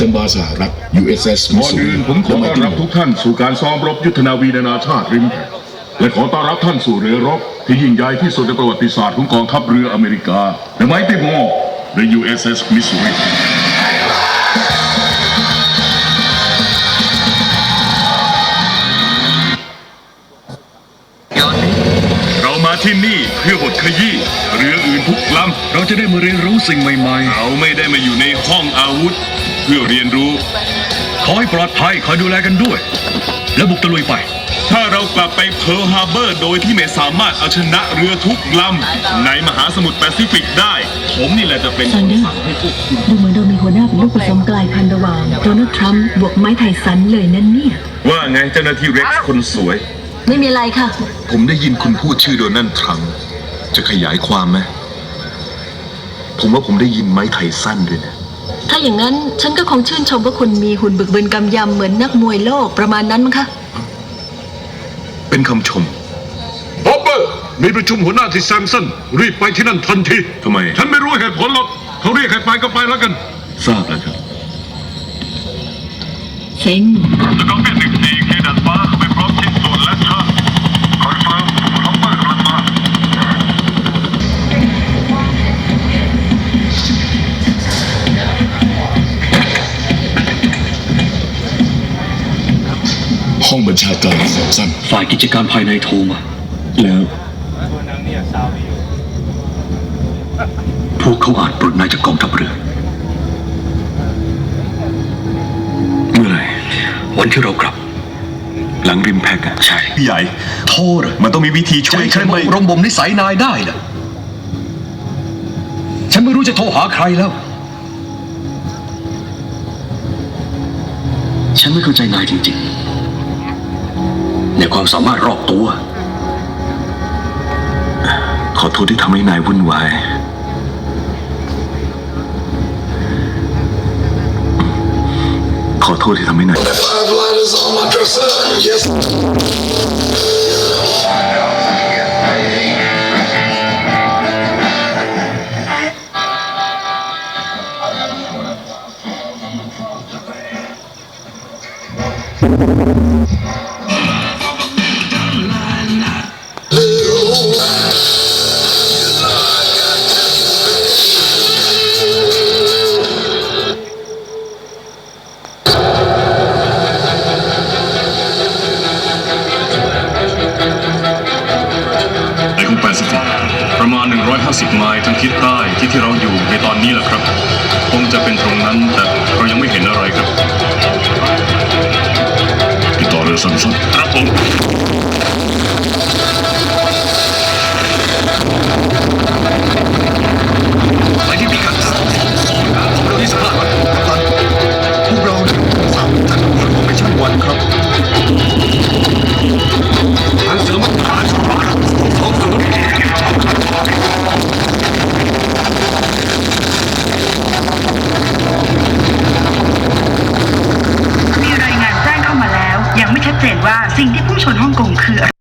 จังหวาสหรัฐ USS ก่อนอื่นผมขอต้อนรับทุกท่านสู่การซ้อมรบยุทธนาวีนานาชาติริมแพและขอต้อนรับท่านสู่เรือรบ ที่ยิ่งใหญ่ที่สุดในประวัติศาสตร์ของกองทัพเรืออเมริกา The Mighty War The USS Missouri เรามาที่นี่เพื่อบทขยี้เรืออื่นทุกลำ เราจะได้มาเรียนรู้สิ่งใหม่เราไม่ได้มาอยู่ในห้องอาวุธเพื่อเรียนรู้ๆขอให้ปลอดภัยคอยดูแลกันด้วย แล้วบุกตะลุยไป ถ้าเรากลับไปเพิร์ลฮาร์เบอร์ โดยที่ไม่สามารถเอาชนะเรือทุกลำในมหาสมุทรแปซิฟิกได้ ผมนี่แหละจะเป็นซันเดอร์ดูเหมือนเรามีหัวหน้าเป็นลูกผสมกลายพันธุ์ระหว่างโดนัลด์ทรัมป์บวกไม้ไทสันเลยนั่นเนี่ย ว่าไงเจ้าหน้าที่เร็กซ์คนสวย ไม่มีอะไรค่ะ ผมได้ยินคุณพูดชื่อโดนัลด์ทรัมป์จะขยายความไหมผมว่าผมได้ยินไม้ไทสั้นด้วยนะ ถ้าอย่างนั้นฉันก็คงชื่นชมว่าคุณมีหุ่นบึกบึนกำยำเหมือนนักมวยโลกประมาณนั้นมั้งคะ เป็นคำชมบ๊อบเบอร์มีประชุมหัวหน้าที่แซมสันรีบไปที่นั่นทันที ทำไม ฉันไม่รู้เหตุผลหรอกเขาเรียกให้ไปก็ไปแล้วกันทราบแล้วครับ เซ็งน้องเป็นหนึ่งสี่เคดัดฟ้า ห้องบัญชาการแซมสันฝ่ายกิจการภายในโทรมา แล้วพวกเขาอาจปลดนายจากกองทัพเรือเมื่อไหร่วันที่เรากลับ หลังริมแพกอะใช่พี่ใหญ่โทษมันต้องมีวิธีช่วยใช่ใช่ใช่ไหมรมบ่มนิสัยนายได้นะฉันไม่รู้จะโทรหาใครแล้ว ฉันไม่เข้าใจนายจริงๆ ในความสามารถรอบตัว ขอโทษที่ทำให้นายวุ่นวาย ขอโทษที่ทำให้นาย Five lighters 150ไม้ทางทิศใต้ที่ที่เราอยู่ในตอนนี้แหละครับ คงจะเป็นตรงนั้นแต่เรายังไม่เห็นอะไรครับติดต่อเรือสั้นครับผม